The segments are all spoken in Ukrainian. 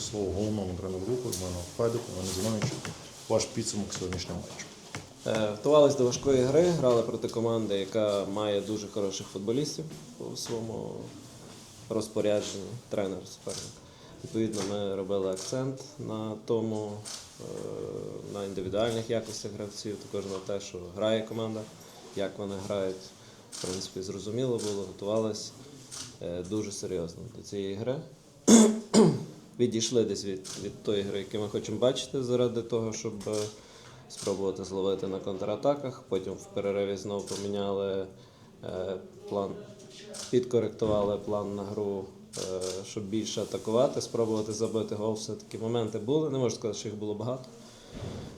Слово головному тренеру групи, Роману Федику, Івану Зіновичу, ваш підсумок сьогоднішнього матчу. Е, Готувалися до важкої гри, грали проти команди, яка має дуже хороших футболістів у своєму розпорядженні, тренер суперник. Відповідно, ми робили акцент на тому, е, на індивідуальних якостях гравців, також на те, що грає команда, як вони грають. В принципі, зрозуміло було, готувалися е, дуже серйозно до цієї гри. Відійшли десь від, від тої гри, яку ми хочемо бачити, заради того, щоб е, спробувати зловити на контратаках. Потім в перериві знову поміняли е, план, підкоректували план на гру, е, щоб більше атакувати, спробувати забити гол. Все-таки моменти були. Не можу сказати, що їх було багато.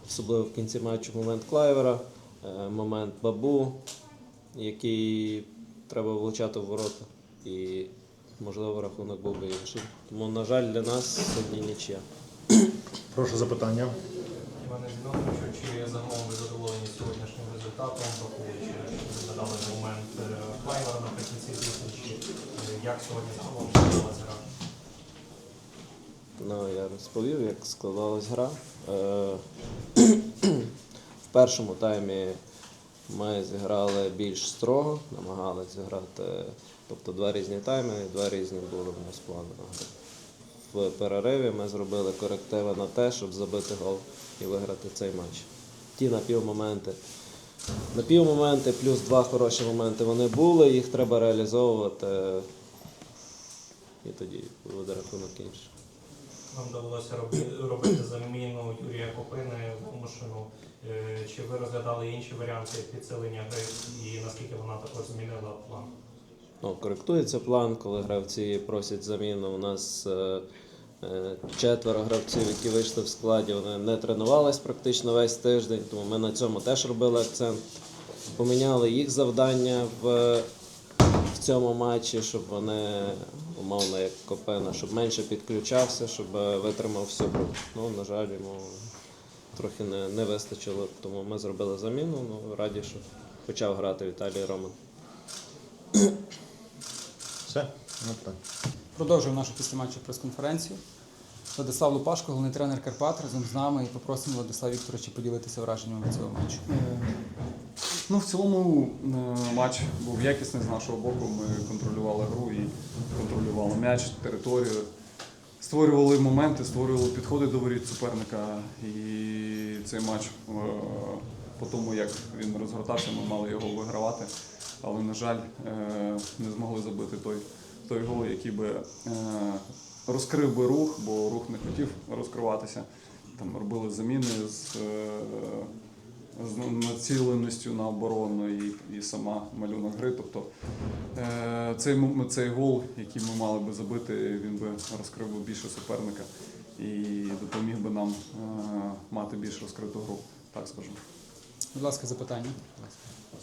Особливо в кінці матчу момент Клайвера, е, момент Бабу, який треба влучати в ворота. І, можливо, рахунок був би інший. Тому, на жаль, для нас сьогодні нічия. Прошу запитання. Іване Зіновичу, чи загалом ви задоволені сьогоднішнім результатом, враховуючи, що ви згадали момент е, наприкінці зустрічі, Е, як сьогодні загалом складалася гра? Ну, я розповів, як складалась гра. Е, В першому таймі ми зіграли більш строго, намагалися зіграти, тобто два різні тайми, два різні були в нас плани на гру. В перериві ми зробили корективи на те, щоб забити гол і виграти цей матч. Ті напівмоменти. Напівмоменти плюс два хороші моменти вони були, їх треба реалізовувати. І тоді буде рахунок інший. Вам довелося робити заміну Юрія Копини вимушену. Е, Чи ви розглядали інші варіанти підсилення гри і наскільки вона також змінила план? Ну, коректується план, коли гравці просять заміну. У нас е, е, четверо гравців, які вийшли в складі, вони не тренувались практично весь тиждень, тому ми на цьому теж робили акцент. Поміняли їх завдання в, в цьому матчі, щоб вони, умовно, як Копена, щоб менше підключався, щоб е, витримав всю гру. Ну, на жаль, йому трохи не, не вистачило, тому ми зробили заміну. Ну, раді, що почав грати Віталій Роман. Все? Ну, так. Продовжуємо нашу післяматчу прес-конференцію. Владислав Лупашко, головний тренер Карпат, разом з нами і попросимо Владислава Вікторовича поділитися враженнями від цього матчу. Ну, в цілому е, матч був якісний з нашого боку. Ми контролювали гру і контролювали м'яч, територію. Створювали моменти, створювали підходи до воріт суперника. І цей матч, е, по тому як він розгортався, ми мали його вигравати. Але, на жаль, е, не змогли забити той, той гол, який би е, розкрив би рух, бо рух не хотів розкриватися. Там робили заміни з. е, з націленістю на оборону і, і сама малюнок гри. Тобто е, цей, цей гол, який ми мали би забити, він би розкрив би більше суперника і допоміг би нам е, мати більш розкриту гру, так скажу. Будь ласка, запитання.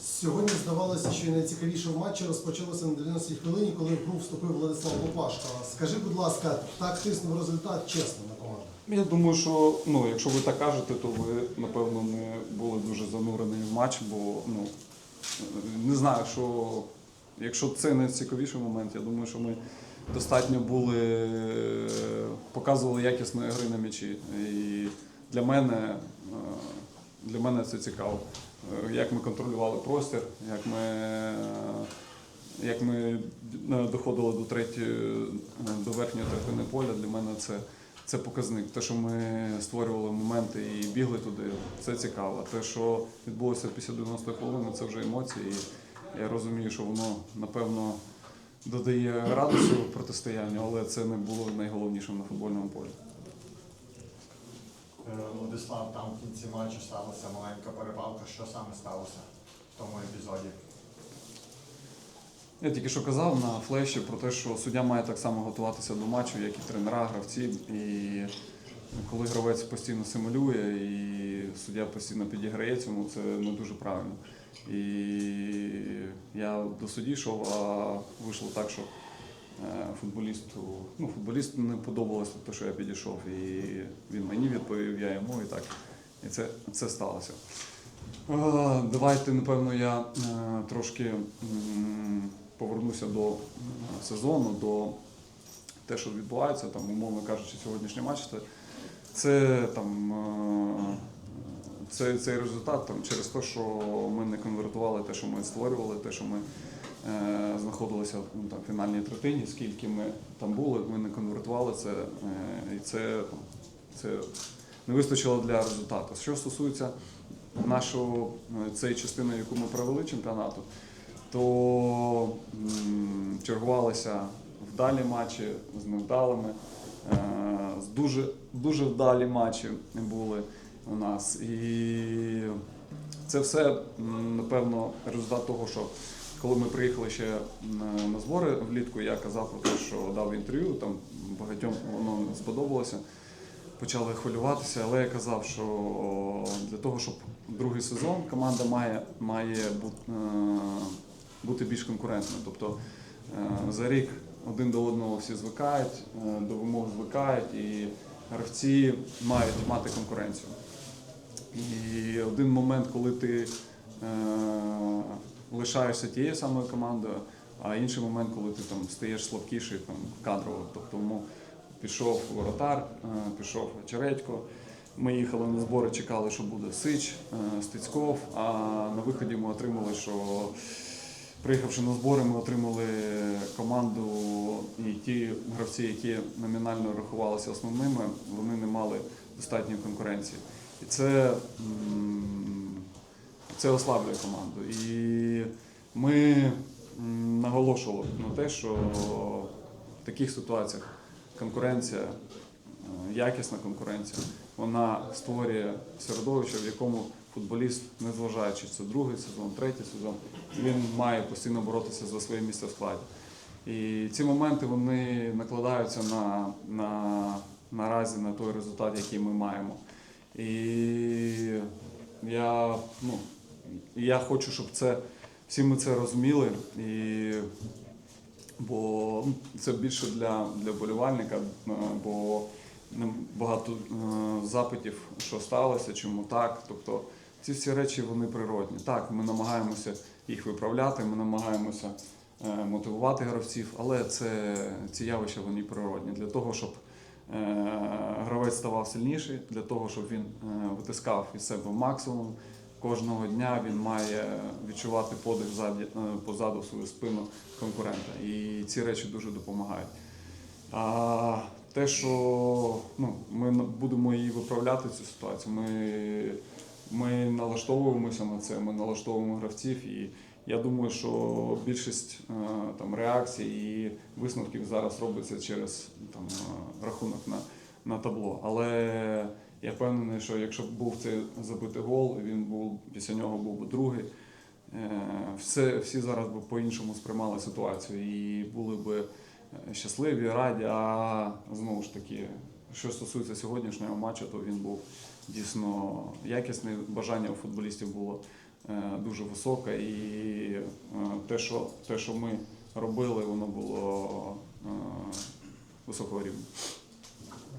Сьогодні здавалося, що найцікавіше в матчі розпочалося на 90-й хвилині, коли в гру вступив Владислав Лопашко. Скажи, будь ласка, так тиснув результат чесно на команду? Я думаю, що ну, якщо ви так кажете, то ви напевно не були дуже занурені в матч, бо ну не знаю, що якщо це найцікавіший момент, я думаю, що ми достатньо були показували якісної гри на м'ячі. І для мене, е, для мене це цікаво. Е, Як ми контролювали простір, як ми, е, як ми доходили до третьої, е, до верхньої третини поля, для мене це це показник. Те, що ми створювали моменти і бігли туди, це цікаво. Те, що відбулося після 90 хвилини, це вже емоції. Я розумію, що воно напевно додає радості протистоянню, але це не було найголовнішим на футбольному полі. Е, Владислав, там в кінці матчу сталася маленька перепалка. Що саме сталося в тому епізоді? Я тільки що казав на флеші про те, що суддя має так само готуватися до матчу, як і тренера, гравці. І коли гравець постійно симулює і суддя постійно підіграє цьому, це не дуже правильно. І я до судді йшов, а вийшло так, що футболісту, ну, футболісту не подобалося те, що я підійшов. І він мені відповів, я йому і так. І це, це сталося. Е, Давайте, напевно, я е, трошки повернуся до е, сезону, до те, що відбувається, там, умовно кажучи, сьогоднішній матч, це, там. е, Це, цей результат там, через те, що ми не конвертували те, що ми створювали, те, що ми е, знаходилися ну, там, в фінальній третині, скільки ми там були, ми не конвертували це, е, і це, це не вистачило для результату. Що стосується нашого е, цієї частини, яку ми провели чемпіонату, то чергувалися вдалі матчі з невдалими. Е, дуже, дуже вдалі матчі були у нас. І це все, напевно, результат того, що коли ми приїхали ще на, збори влітку, я казав про те, що дав інтерв'ю, там багатьом воно не сподобалося. Почали хвилюватися, але я казав, що для того, щоб другий сезон команда має, має бути, бути більш конкурентною. Тобто е, за рік один до одного всі звикають, е, до вимог звикають, і гравці мають мати конкуренцію. І один момент, коли ти лишаєшся тією самою командою, а інший момент, коли ти там стаєш слабкіший там, кадрово. Тобто тому пішов воротар, е, пішов Чередько. Ми їхали на збори, чекали, що буде Сич, е, Стецьков, а на виході ми отримали, що приїхавши на збори, ми отримали команду і ті гравці, які номінально рахувалися основними, вони не мали достатньої конкуренції. І це, це ослаблює команду. І ми наголошували на те, що в таких ситуаціях конкуренція, е, якісна конкуренція, вона створює середовище, в якому футболіст, незважаючи це другий сезон, третій сезон, він має постійно боротися за своє місце в складі. І ці моменти вони накладаються на, на наразі на той результат, який ми маємо. І я, ну, я хочу, щоб це всі ми це розуміли. І, бо ну, це більше для, для болівальника, е, бо багато е, запитів, що сталося, чому так. Тобто ці всі речі вони природні. Так, ми намагаємося їх виправляти, ми намагаємося е, мотивувати гравців, але це ці явища вони природні. Для того, щоб гравець ставав сильніший, для того, щоб він витискав із себе максимум. Кожного дня він має відчувати подих е, позаду свою спину конкурента. І ці речі дуже допомагають. А те, що ну, ми будемо її виправляти цю ситуацію, ми, ми налаштовуємося на це, ми налаштовуємо гравців. І я думаю, що більшість е, там, реакцій і висновків зараз робиться через там, е, рахунок на, на табло. Але я впевнений, що якщо б був цей забитий гол, він був після нього був би другий. е, Все, всі зараз би по-іншому сприймали ситуацію і були би е, щасливі, раді. А знову ж таки, що стосується сьогоднішнього матчу, то він був дійсно якісний. Бажання у футболістів було е, дуже високе, і те, що, те, що ми робили, воно було високого рівня.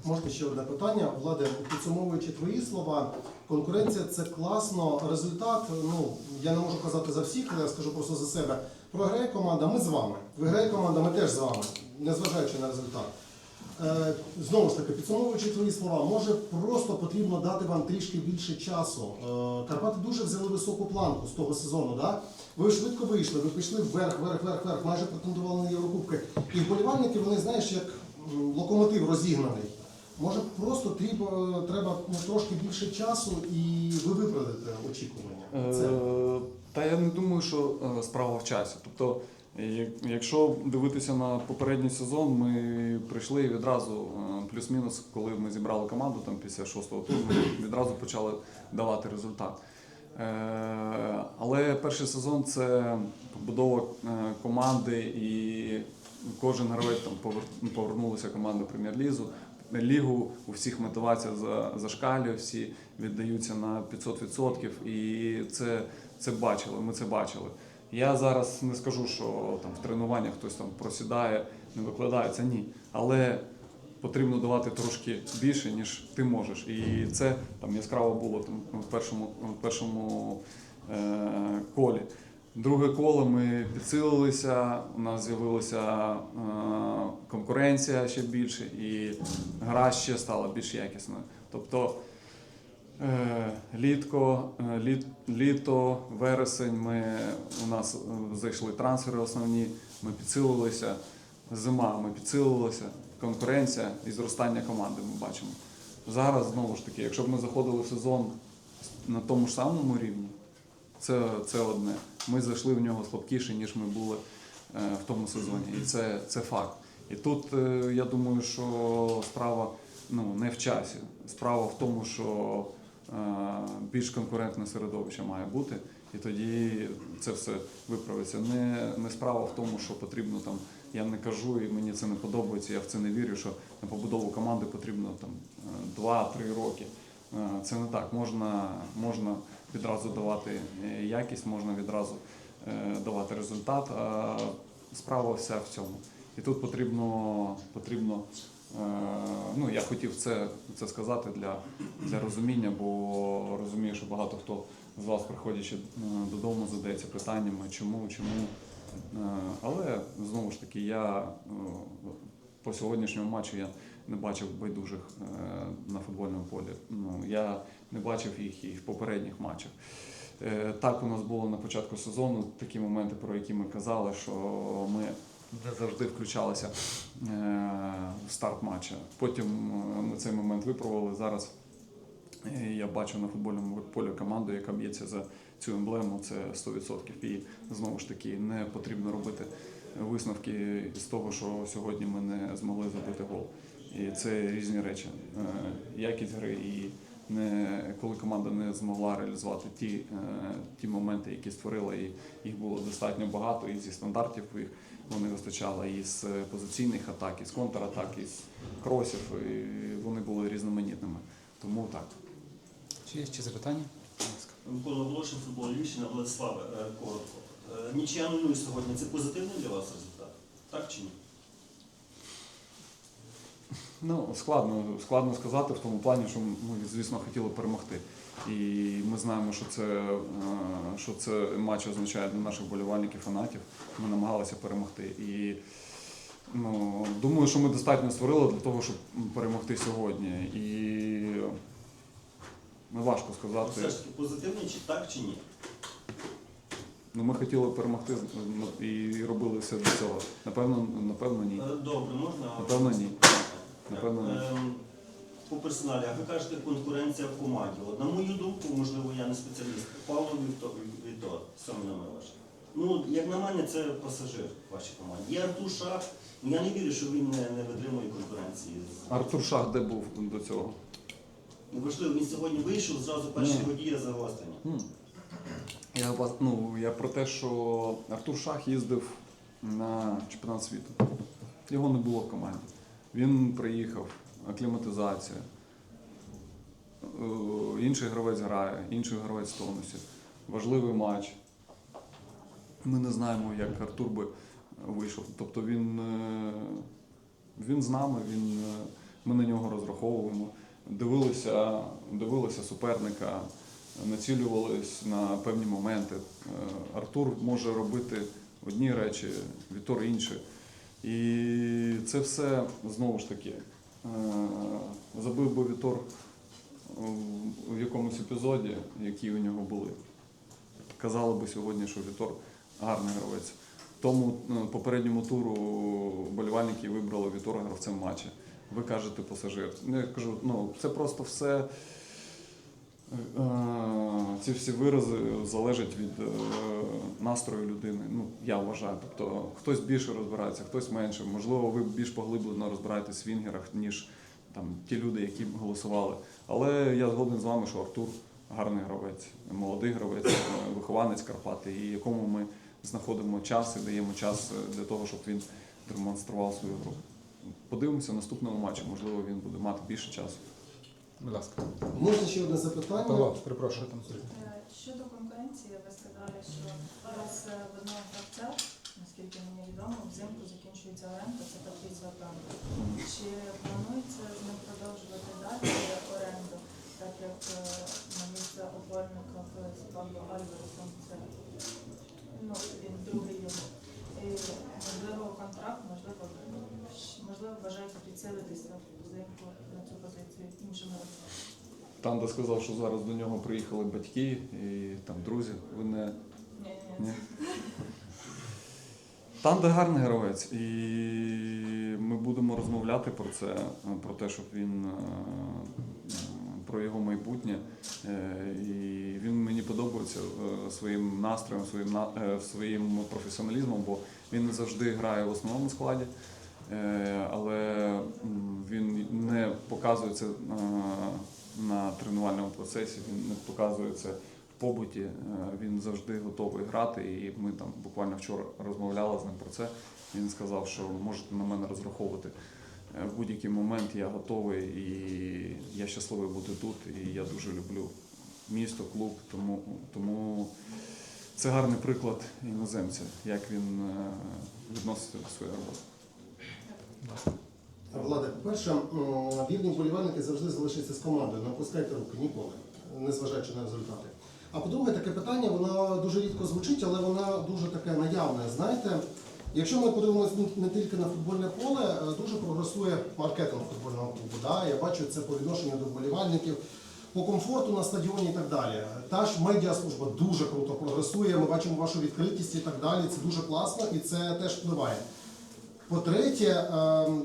Можна ще одне питання. Влади, підсумовуючи твої слова, конкуренція це класно. Результат, ну я не можу казати за всіх, але я скажу просто за себе. Програє команда, ми з вами. Виграє команда, ми теж з вами, незважаючи на результат. Е, знову ж таки, підсумовуючи твої слова, може просто потрібно дати вам трішки більше часу. Е, Карпати дуже взяли високу планку з того сезону. Да? Ви швидко вийшли, ви пішли вверх, вверх, вверх, вверх, майже претендували на Єврокубки. І вболівальники, вони знаєш, як локомотив розігнаний. Може, просто треба, треба ну, трошки більше часу і ви виправдаєте очікування. Це Е, Та я не думаю, що е, справа в часі. Тобто, якщо дивитися на попередній сезон, ми прийшли і відразу, е, плюс-мінус, коли ми зібрали команду там після шостого туру, відразу почали давати результат. Е, Але перший сезон це побудова е, команди, і кожен гравець там повернулася команда прем'єр-лізу. Лігу у всіх мотивація за- зашкалює, всі віддаються на 500%, і це, це бачили. Ми це бачили. Я зараз не скажу, що там в тренуваннях хтось там просідає, не викладається. Ні. Але потрібно давати трошки більше, ніж ти можеш. І це там яскраво було там в першому, в першому е, колі. Друге коло ми підсилилися, у нас з'явилася е, конкуренція ще більше, і гра ще стала більш якісною. Тобто е, літко, е, літ, літо, вересень, ми, у нас зайшли трансфери основні, ми підсилилися, зима, ми підсилилися, конкуренція і зростання команди ми бачимо. Зараз знову ж таки, якщо б ми заходили в сезон на тому ж самому рівні, це, це одне. Ми зайшли в нього слабкіше, ніж ми були е, в тому сезоні. І це, це факт. І тут е, я думаю, що справа ну, не в часі. Справа в тому, що е, більш конкурентне середовище має бути, і тоді це все виправиться. Не, не справа в тому, що потрібно там. Я не кажу, і мені це не подобається. Я в це не вірю, що на побудову команди потрібно там е, 2-3 роки. Це не так. Можна, можна відразу давати е, якість, можна відразу е, давати результат. А справа вся в цьому. І тут потрібно, потрібно е, ну я хотів це, це сказати для, для розуміння, бо розумію, що багато хто з вас, приходячи додому, задається питаннями, чому, чому. Але знову ж таки, я по сьогоднішньому матчу я не бачив байдужих е, на футбольному полі. Ну, я не бачив їх і в попередніх матчах. Е, Так, у нас було на початку сезону такі моменти, про які ми казали, що ми не завжди включалися е, в старт матча. Потім ми цей момент виправили. Зараз я бачу на футбольному полі команду, яка б'ється за цю емблему, це 100%. І знову ж таки не потрібно робити висновки з того, що сьогодні ми не змогли забити гол. І це різні речі. Е, Якість гри і не коли команда не змогла реалізувати ті, е, ті моменти, які створила, і їх було достатньо багато, і зі стандартів їх вони вистачало, і з позиційних атак, і з контратак, і з кросів, і вони були різноманітними. Тому так. Чи є ще запитання? Микола Волошин, футбол Львівщина, Владиславе, е, коротко. Е, Нічия 0 сьогодні це позитивний для вас результат? Так чи ні? Ну, складно, складно сказати в тому плані, що ми, звісно, хотіли перемогти. І ми знаємо, що це, е, що це матч означає для наших болівальників, фанатів. Ми намагалися перемогти. І ну, думаю, що ми достатньо створили для того, щоб перемогти сьогодні. І важко сказати. Все ж таки позитивний чи так чи ні? Ну, ми хотіли перемогти ну, і робили все для цього. Напевно, напевно, ні. Е, Добре, можна? Напевно, ні. Напевно, ні. Ем, По персоналі, а ви кажете конкуренція в команді. От, на мою думку, можливо, я не спеціаліст. Павло Віктор, Віктор номер ваш. Ну, як на мене, це пасажир в вашій команді. Є Артур Шах, ну я не вірю, що він не, не витримує конкуренції. Артур Шах де був до цього? Ну, важливо, він сьогодні вийшов, зразу перші Ні. водія загострення. Я, ну, я про те, що Артур Шах їздив на чемпіонат світу. Його не було в команді. Він приїхав, акліматизація. Е, Інший гравець грає, інший гравець в тонусі. Важливий матч. Ми не знаємо, як Артур би вийшов. Тобто він, е, він з нами, він, е, ми на нього розраховуємо. Дивилися, дивилися суперника, націлювались на певні моменти. Е, Артур може робити одні речі, Вітор інші. І це все знову ж таки. е, Забив би Вітор в- якомусь епізоді, які у нього були. Казали би сьогодні, що Вітор гарний гравець. Тому е, попередньому туру болівальники вибрали Вітора гравцем матча. Ви кажете пасажир. Ну, я кажу, ну це просто все. Е, Ці всі вирази залежать від е, настрою людини. Ну, я вважаю. Тобто хтось більше розбирається, хтось менше. Можливо, ви більш поглиблено розбираєтесь в вінгерах, ніж там ті люди, які голосували. Але я згоден з вами, що Артур гарний гравець, молодий гравець, вихованець Карпати, і якому ми знаходимо час і даємо час е, для того, щоб він демонстрував свою гру. Подивимося наступному матчі, можливо, він буде мати більше часу. Будь ласка. Можна ще одне запитання? Павло, перепрошую там. Е, Щодо конкуренції, ви сказали, що у вас е, в одного гравця, наскільки мені відомо, взимку закінчується оренда, це Патріс Ватан. Чи планується з ним продовжувати далі оренду, так як е, на місце опорника з Павло Альваресом це ну, він другий йому. І, можливо, контракт, можливо, можливо, бажаєте підсилитися взимку на цю. Танда сказав, що зараз до нього приїхали батьки і там друзі. Ви не Ні. Танда гарний гравець, і ми будемо розмовляти про це, про те, щоб він е, про його майбутнє. Е, І він мені подобається е, своїм настроєм, своїм своїм професіоналізмом, бо він не завжди грає в основному складі, але він не показує це е, на тренувальному процесі, він не показує це в побуті. Е, Він завжди готовий грати. І ми там буквально вчора розмовляли з ним про це. Він сказав, що можете на мене розраховувати. Е, В будь-який момент я готовий і я щасливий бути тут. І я дуже люблю місто, клуб. Тому, тому це гарний приклад іноземця, як він е, відноситься до своєї роботи. Влада, по-перше, вільні вболівальники завжди залишаться з командою. Не опускайте руки ніколи, незважаючи на результати. А по-друге, таке питання, воно дуже рідко звучить, але воно дуже таке наявне. Знаєте, якщо ми подивимося не- не тільки на футбольне поле, е, дуже прогресує маркетинг футбольного клубу. Да? Я бачу це по відношенню до вболівальників. По комфорту на стадіоні і так далі. Та ж медіаслужба дуже круто прогресує. Ми бачимо вашу відкритість і так далі. Це дуже класно і це теж впливає. По-третє, ем,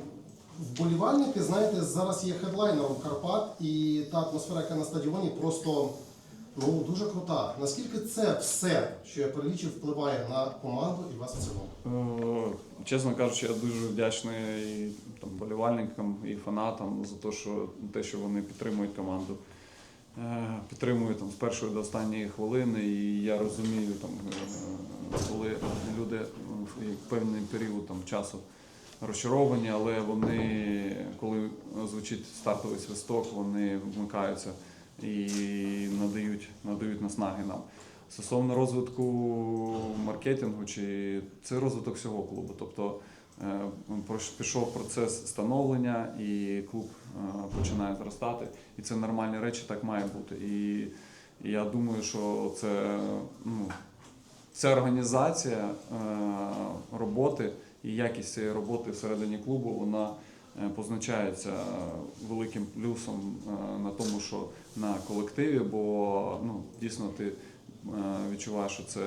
вболівальники, знаєте, зараз є хедлайнером Карпат, і та атмосфера, яка на стадіоні, просто ну, дуже крута. Наскільки це все, що я перелічив, впливає на команду і вас в цілому? Е, Чесно кажучи, я дуже вдячний там, болівальникам і фанатам за те, що, те, що вони підтримують команду. Е, Підтримують там, з першої до останньої хвилини, і я розумію, там, е, коли люди в певний період там, часу розчаровані, але вони, коли звучить стартовий свисток, вони вмикаються і надають, надають наснаги нам. Стосовно розвитку маркетингу, чи це розвиток всього клубу. Тобто е, пішов процес становлення, і клуб е, починає зростати. І це нормальні речі, так має бути. І, я думаю, що це ну, ця організація е, роботи і якість цієї роботи всередині клубу, вона е, позначається великим плюсом е, на тому, що на колективі, бо ну, дійсно ти е, відчуваєш, що це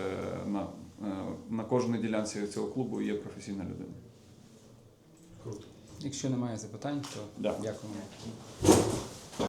на, е, на кожній ділянці цього клубу є професійна людина. Круто. Якщо немає запитань, то Дякую. дякуємо.